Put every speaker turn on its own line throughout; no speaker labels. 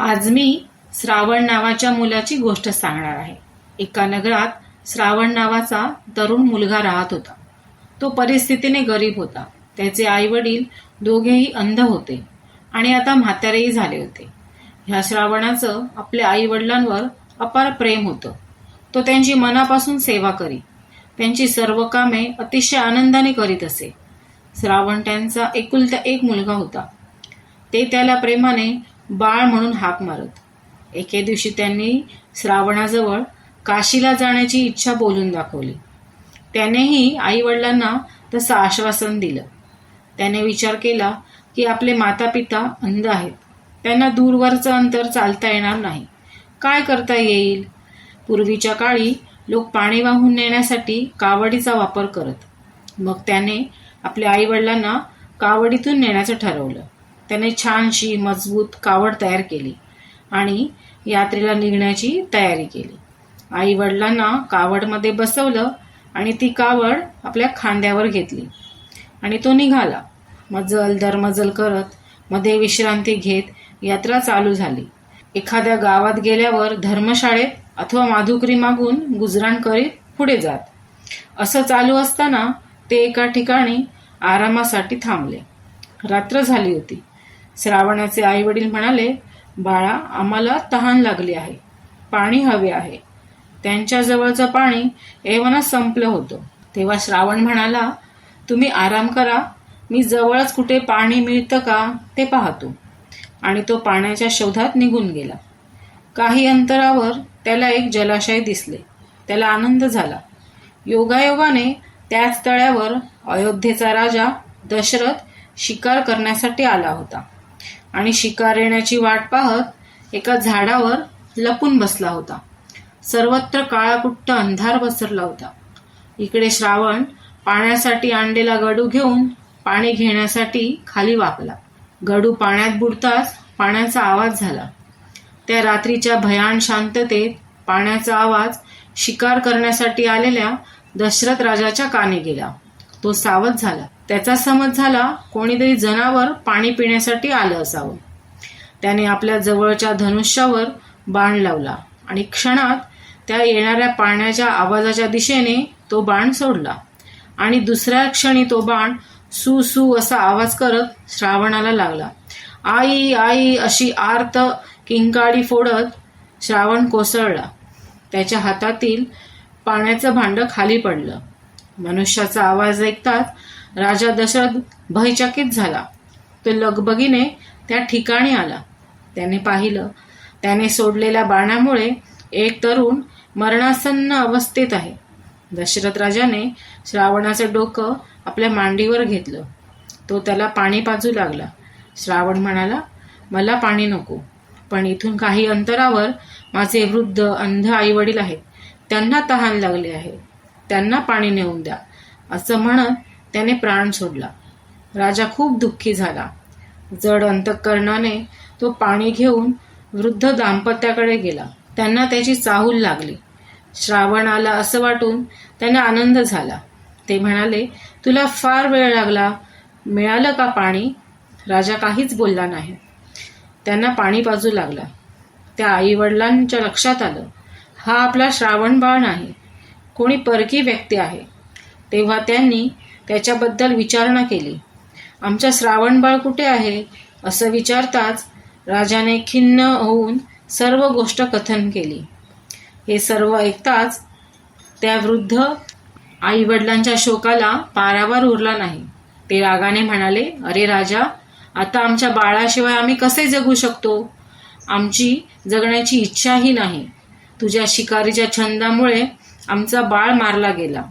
आज मी श्रावण नावाच्या मुलाची गोष्ट सांगणार आहे. एका नगरात श्रावण नावाचा तरुण मुलगा राहत होता. तो परिस्थितीने गरीब होता. त्याचे आई वडील दोघेही अंध होते आणि आता म्हातारेही झाले होते. ह्या श्रावणाचं आपल्या आई वडिलांवर अपार प्रेम होतं. तो त्यांची मनापासून सेवा करी. त्यांची सर्व कामे अतिशय आनंदाने करीत असे. श्रावण त्यांचा एकुलता एक मुलगा होता. ते त्याला प्रेमाने बाळ म्हणून हाक मारत. एके दिवशी त्यांनी श्रावणाजवळ काशीला जाण्याची इच्छा बोलून दाखवली. त्यानेही आई वडिलांना तसं आश्वासन दिलं. त्याने विचार केला की आपले माता पिता अंध आहेत. त्यांना दूरवरचं अंतर चालता येणार नाही. काय करता येईल? पूर्वीच्या काळी लोक पाणी वाहून नेण्यासाठी कावडीचा वापर करत. मग त्याने आपल्या आईवडिलांना कावडीतून नेण्याचं ठरवलं. त्याने छानशी मजबूत कावड तयार केली आणि यात्रेला निघण्याची तयारी केली. आई वडिलांना कावडमध्ये बसवलं आणि ती कावड आपल्या खांद्यावर घेतली. आणि तो निघाला. मजल दरमजल करत मध्ये विश्रांती घेत यात्रा चालू झाली. एखाद्या गावात गेल्यावर धर्मशाळेत अथवा माधुकरी मागून गुजराण करीत पुढे जात. असं चालू असताना ते एका ठिकाणी आरामासाठी थांबले. रात्र झाली होती. श्रावणाचे आई वडील म्हणाले बाळा आम्हाला तहान लागली आहे. पाणी हवे आहे. त्यांच्या जवळचं पाणी एव्हाना संपलं होतं. तेव्हा श्रावण म्हणाला तुम्ही आराम करा. मी जवळच कुठे पाणी मिळतं का ते पाहतो. आणि तो पाण्याच्या शोधात निघून गेला. काही अंतरावर त्याला एक जलाशय दिसले. त्याला आनंद झाला. योगायोगाने त्याच तळ्यावर अयोध्येचा राजा दशरथ शिकार करण्यासाठी आला होता. आणि शिकार येण्याची वाट पाहत एका झाडावर लपून बसला होता. सर्वत्र काळाकुट्ट अंधार पसरला होता. इकडे श्रावण पाण्यासाठी आणलेला गडू घेऊन पाणी घेण्यासाठी खाली वाकला. गडू पाण्यात बुडताच पाण्याचा आवाज झाला. त्या रात्रीच्या भयान शांततेत पाण्याचा आवाज शिकार करण्यासाठी आलेल्या दशरथ राजाच्या काने गेला. तो सावध झाला. त्याचा समज झाला कोणीतरी जनावर पाणी पिण्यासाठी आलं असावं. त्याने आपल्या जवळच्या धनुष्यावर बाण लावला आणि क्षणात त्या येणाऱ्या पाण्याच्या आवाजाच्या दिशेने तो बाण सोडला आणि दुसऱ्या क्षणी तो बाण सू सू असा आवाज करत श्रावणाला लागला. आई आई अशी आर्त किंकाळी फोडत श्रावण कोसळला. त्याच्या हातातील पाण्याचं भांड खाली पडलं. मनुष्याचा आवाज ऐकताच राजा दशरथ भयचकित झाला. तो लगबगीने त्या ठिकाणी आला. त्याने पाहिलं त्याने सोडलेल्या बाणामुळे एक तरुण मरणासन्न अवस्थेत आहे. दशरथ राजाने श्रावणाचं डोकं आपल्या मांडीवर घेतलं. तो त्याला पाणी पाजू लागला. श्रावण म्हणाला मला पाणी नको पण इथून काही अंतरावर माझे वृद्ध अंध आई वडील आहेत. त्यांना तहान लागले आहे. त्यांना पाणी नेऊन द्या. असं म्हणत त्याने प्राण सोडला. राजा खूप दुःखी झाला. जड अंतकरणाने तो पाणी घेऊन वृद्ध दाम्पत्याकडे गेला. त्यांना त्याची चाहूल लागली. श्रावण आला असं वाटून त्यांना आनंद झाला. ते म्हणाले तुला फार वेळ लागला. मिळालं का पाणी? राजा काहीच बोलला नाही. त्यांना पाणी पाजू लागला. त्या आईवडिलांच्या लक्षात आलं. हा आपला श्रावण बाळ नाही. कोणी परकी व्यक्ती आहे. तेव्हा त्यांनी त्याच्याबद्दल विचारणा केली. आमच्या श्रावणबाळ कुठे आहे? असं विचारताच राजाने खिन्न होऊन सर्व गोष्ट कथन केली. हे सर्व ऐकताच त्या वृद्ध आई वडिलांच्या शोकाला पारावर उरला नाही. ते रागाने म्हणाले अरे राजा आता आमच्या बाळाशिवाय आम्ही कसे जगू शकतो? आमची जगण्याची इच्छाही नाही. तुझ्या शिकारीच्या छंदामुळे आमचा बाळ मारला गेला.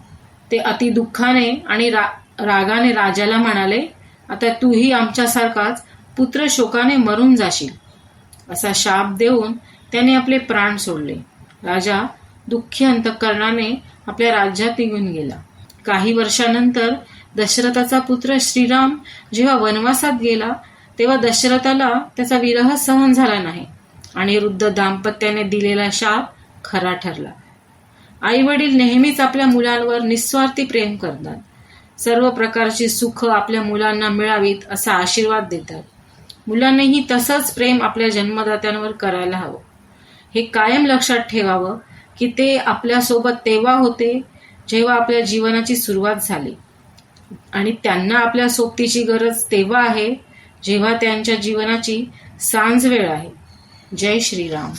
ते अति दुःखाने आणि रा रागाने राजाला म्हणाले आता तूही आमच्यासारखाच पुत्र शोकाने मरून जाशील. असा शाप देऊन त्याने आपले प्राण सोडले. राजा दुःखी अंतकरणाने आपल्या राज्यात निघून गेला. काही वर्षानंतर दशरथाचा पुत्र श्रीराम जेव्हा वनवासात गेला तेव्हा दशरथाला त्याचा विरह सहन झाला नाही आणि वृद्ध दाम्पत्याने दिलेला शाप खरा ठरला. आई वडील नेहमीच आपल्या मुलांवर निस्वार्थी प्रेम करतात. सर्व प्रकारची सुख आपल्या मुलांना मिळावीत असा आशीर्वाद देतात. मुलांनीही तसंच प्रेम आपल्या जन्मदात्यांवर करायला हवं. हे कायम लक्षात ठेवावं की ते आपल्यासोबत तेव्हा होते जेव्हा आपल्या जीवनाची सुरुवात झाली. आणि त्यांना आपल्या सोबतीची गरज तेव्हा आहे जेव्हा त्यांच्या जीवनाची सांज वेळ आहे. जय श्रीराम.